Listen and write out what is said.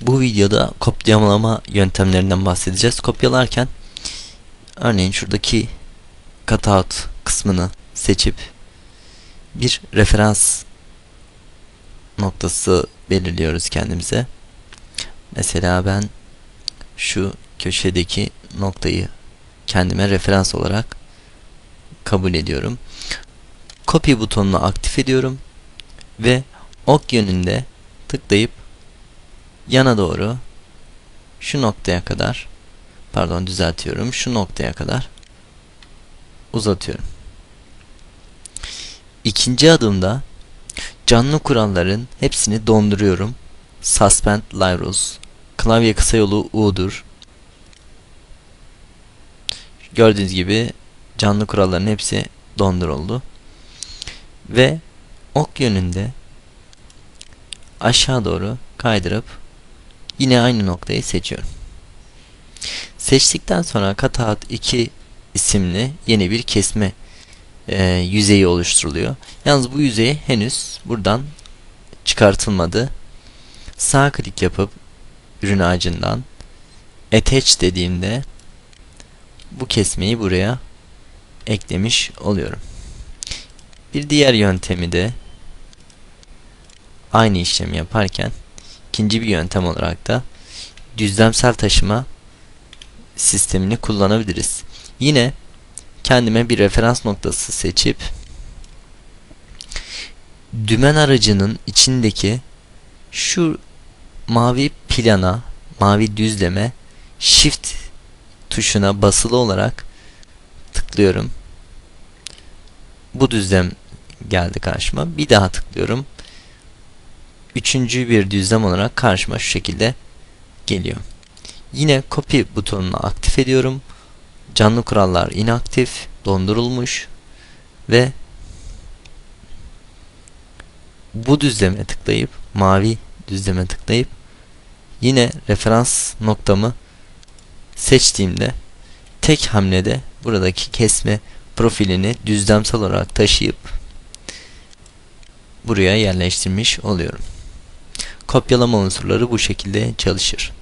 Bu videoda kopyalama yöntemlerinden bahsedeceğiz. Kopyalarken örneğin şuradaki cutout kısmını seçip bir referans noktası belirliyoruz kendimize. Mesela ben şu köşedeki noktayı kendime referans olarak kabul ediyorum. Copy butonunu aktif ediyorum ve ok yönünde tıklayıp yana doğru şu noktaya kadar pardon düzeltiyorum şu noktaya kadar uzatıyorum. İkinci adımda canlı kuralların hepsini donduruyorum. Suspend rules. Klavye kısa yolu U'dur. Gördüğünüz gibi canlı kuralların hepsi donduruldu. Ve ok yönünde aşağı doğru kaydırıp yine aynı noktayı seçiyorum. Seçtikten sonra Cutout 2 isimli yeni bir kesme e, yüzeyi oluşturuluyor. Yalnız bu yüzey henüz buradan çıkartılmadı. Sağ klik yapıp ürün ağacından attach dediğimde bu kesmeyi buraya eklemiş oluyorum. Bir diğer yöntemi de aynı işlemi yaparken ikinci bir yöntem olarak da düzlemsel taşıma sistemini kullanabiliriz. Yine kendime bir referans noktası seçip dümen aracının içindeki şu mavi plana, mavi düzleme shift tuşuna basılı olarak tıklıyorum. Bu düzlem geldi karşıma. Bir daha tıklıyorum. Üçüncü bir düzlem olarak karşıma şu şekilde geliyor. Yine copy butonunu aktif ediyorum. Canlı kurallar inaktif, dondurulmuş ve bu düzleme tıklayıp mavi düzleme tıklayıp yine referans noktamı seçtiğimde tek hamlede buradaki kesme profilini düzlemsel olarak taşıyıp buraya yerleştirmiş oluyorum. Kopyalama unsurları bu şekilde çalışır.